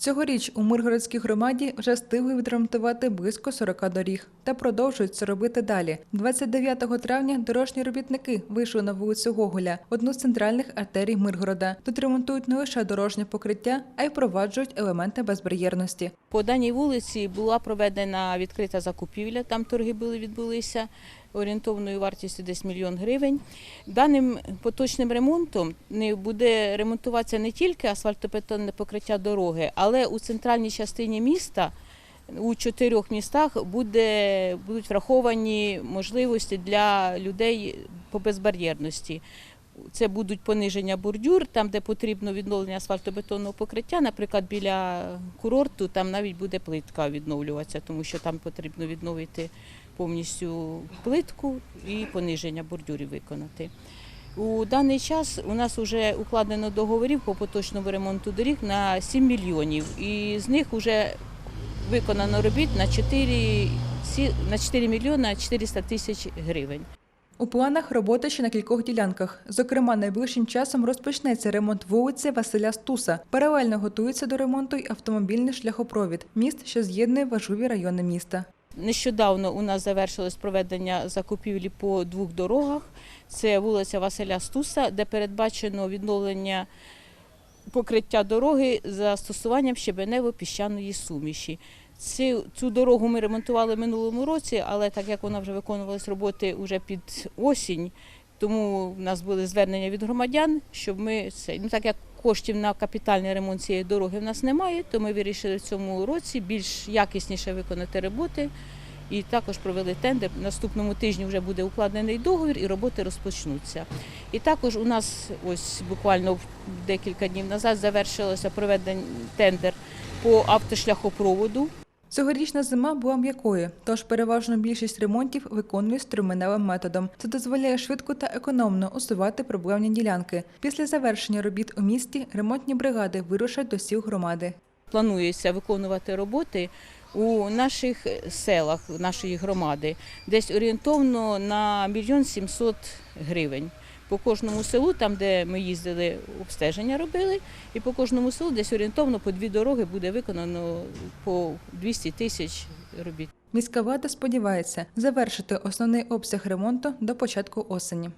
Цьогоріч у Миргородській громаді вже встигли відремонтувати близько 40 доріг та продовжують це робити далі. 29 травня дорожні робітники вийшли на вулицю Гоголя, одну з центральних артерій Миргорода. Тут ремонтують не лише дорожнє покриття, а й впроваджують елементи безбар'єрності. По даній вулиці була проведена відкрита закупівля, там торги були відбулися орієнтовною вартістю десь мільйон гривень. Даним поточним ремонтом не буде ремонтуватися не тільки асфальтобетонне покриття дороги, але у центральній частині міста. У чотирьох містах буде, будуть враховані можливості для людей по безбар'єрності. Це будуть пониження бордюр, там, де потрібно відновлення асфальтобетонного покриття. Наприклад, біля курорту там навіть буде плитка відновлюватися, тому що там потрібно відновити повністю плитку і пониження бордюрів виконати. У даний час у нас вже укладено договорів по поточному ремонту доріг на 7 мільйонів, і з них вже виконано робіт на 4, сі- на 4 мільйона 400 тисяч гривень. У планах робота ще на кількох ділянках. Зокрема, найближчим часом розпочнеться ремонт вулиці Василя Стуса. Паралельно готується до ремонту й автомобільний шляхопровід міст, що з'єднує важливі райони міста. Нещодавно у нас завершилось проведення закупівлі по двох дорогах. Це вулиця Василя Стуса, де передбачено відновлення покриття дороги з застосуванням щебенево-піщаної суміші. Цю, цю дорогу ми ремонтували минулому році, але так як вона вже виконувалась роботи вже під осінь, тому в нас були звернення від громадян, щоб ми це ну так як коштів на капітальний ремонт цієї дороги в нас немає, то ми вирішили в цьому році більш якісніше виконати роботи. І також провели тендер. Наступному тижні вже буде укладений договір і роботи розпочнуться. І також у нас ось буквально декілька днів назад завершилося проведення тендер по автошляхопроводу. Цьогорічна зима була м'якою, тож переважно більшість ремонтів виконують струменевим методом. Це дозволяє швидко та економно усувати проблемні ділянки. Після завершення робіт у місті ремонтні бригади вирушать до сіл громади. Планується виконувати роботи у наших селах нашої громади, десь орієнтовно на мільйон сімсот гривень. По кожному селу, там де ми їздили, обстеження робили, і по кожному селу десь орієнтовно по дві дороги буде виконано по 200 тисяч робіт. Міська влада сподівається завершити основний обсяг ремонту до початку осені.